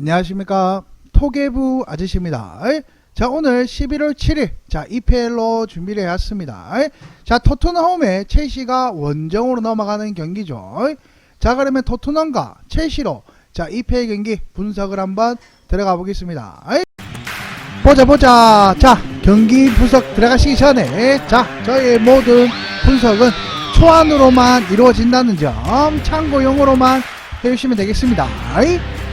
안녕하십니까? 토개부 아저씨입니다. 자 오늘 11월 7일. 자 EPL로 준비를 해왔습니다. 자 토트넘홈에 첼시가 원정으로 넘어가는 경기죠. 자 그러면 토트넘과 첼시로 자 EPL 경기 분석을 한번 들어가 보겠습니다. 보자 보자. 자 경기 분석 들어가시기 전에 자 저희의 모든 분석은 초안으로만 이루어진다는 점 참고용으로만 해주시면 되겠습니다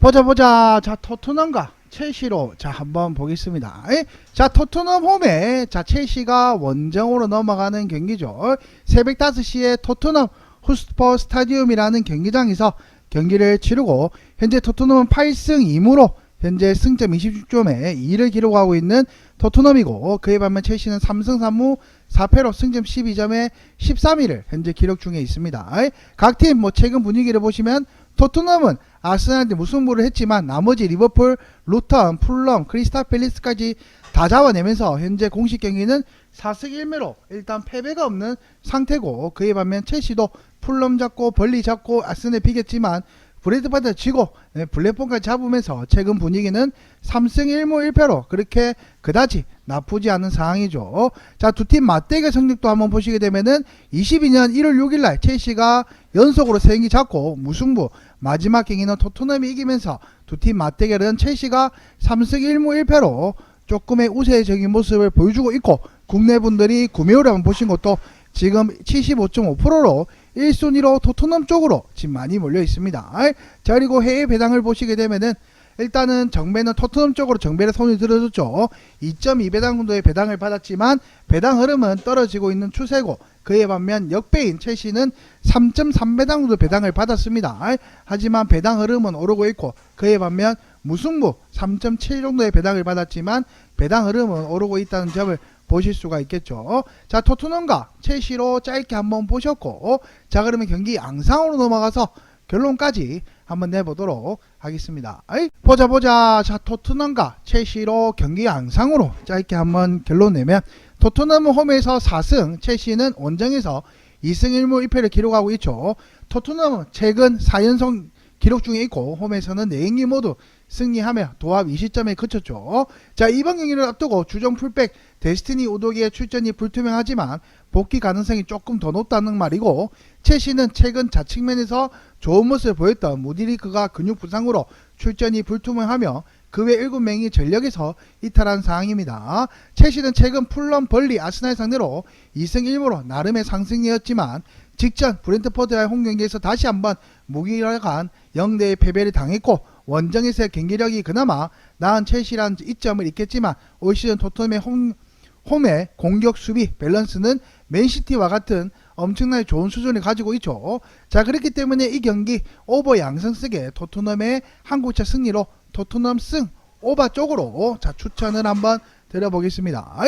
보자 보자 자 토트넘과 첼시로 자 한번 보겠습니다 에? 자 토트넘 홈에 자 첼시가 원정으로 넘어가는 경기죠 새벽 5시에 토트넘 후스퍼 스타디움이라는 경기장에서 경기를 치르고 현재 토트넘은 8승 2무로 현재 승점 26점에 2를 기록하고 있는 토트넘이고 그에 반면 첼시는 3승 3무 4패로 승점 12점에 13위를 현재 기록 중에 있습니다. 각 팀 뭐 최근 분위기를 보시면 토트넘은 아스날한테 무승부를 했지만 나머지 리버풀, 루턴, 풀럼, 크리스탈 팰리스까지 다 잡아내면서 현재 공식 경기는 4승 1무로 일단 패배가 없는 상태고 그에 반면 첼시도 풀럼 잡고 벌리 잡고 아스날 비겼지만 브레드파드 지고 네, 블랙폰까지 잡으면서 최근 분위기는 3승 1무 1패로 그렇게 그다지 나쁘지 않은 상황이죠. 자, 두 팀 맞대결 성적도 한번 보시게 되면은 22년 1월 6일 날 첼시가 연속으로 세 경기 잡고 무승부 마지막 경기는 토트넘이 이기면서 두 팀 맞대결은 첼시가 3승 1무 1패로 조금의 우세적인 모습을 보여주고 있고 국내 분들이 구매율을 한번 보신 것도 지금 75.5%로 1순위로 토트넘 쪽으로 지금 많이 몰려 있습니다. 자 그리고 해외 배당을 보시게 되면은 일단은 정배는 토트넘 쪽으로 정배를 손을 들어줬죠. 2.2배당 정도의 배당을 받았지만 배당 흐름은 떨어지고 있는 추세고 그에 반면 역배인 첼시는 3.3배당 정도 배당을 받았습니다. 하지만 배당 흐름은 오르고 있고 그에 반면 무승부 3.7 정도의 배당을 받았지만 배당 흐름은 오르고 있다는 점을 보실 수가 있겠죠. 자, 토트넘과 첼시로 짧게 한번 보셨고, 자, 그러면 경기 양상으로 넘어가서 결론까지 한번 내보도록 하겠습니다. 아이, 보자, 보자. 자, 토트넘과 첼시로 경기 양상으로 짧게 한번 결론 내면, 토트넘은 홈에서 4승, 첼시는 원정에서 2승 1무 1패를 기록하고 있죠. 토트넘은 최근 4연속 기록 중에 있고, 홈에서는 4경기 모두 승리하며 도합 20점에 그쳤죠. 자, 이번 경기를 앞두고 주전 풀백 데스티니 우도기의 출전이 불투명하지만 복귀 가능성이 조금 더 높다는 말이고 첼시는 최근 자측면에서 좋은 모습을 보였던 무디리크가 근육 부상으로 출전이 불투명하며 그 외 7명이 전력에서 이탈한 상황입니다. 첼시는 최근 풀럼 벌리 아스날 상대로 2승 1무로 나름의 상승이었지만 직전 브렌트포드와의 홈 경기에서 다시 한번 무기력한 0대 패배를 당했고 원정에서의 경기력이 그나마 나은 첼시라는 이점을 있겠지만 올 시즌 토트넘의 홈, 홈의 공격 수비 밸런스는 맨시티와 같은 엄청나게 좋은 수준을 가지고 있죠. 자 그렇기 때문에 이 경기 오버 양성 쓰게 토트넘의 한국차 승리로 토트넘 승 오버 쪽으로 자 추천을 한번 드려보겠습니다.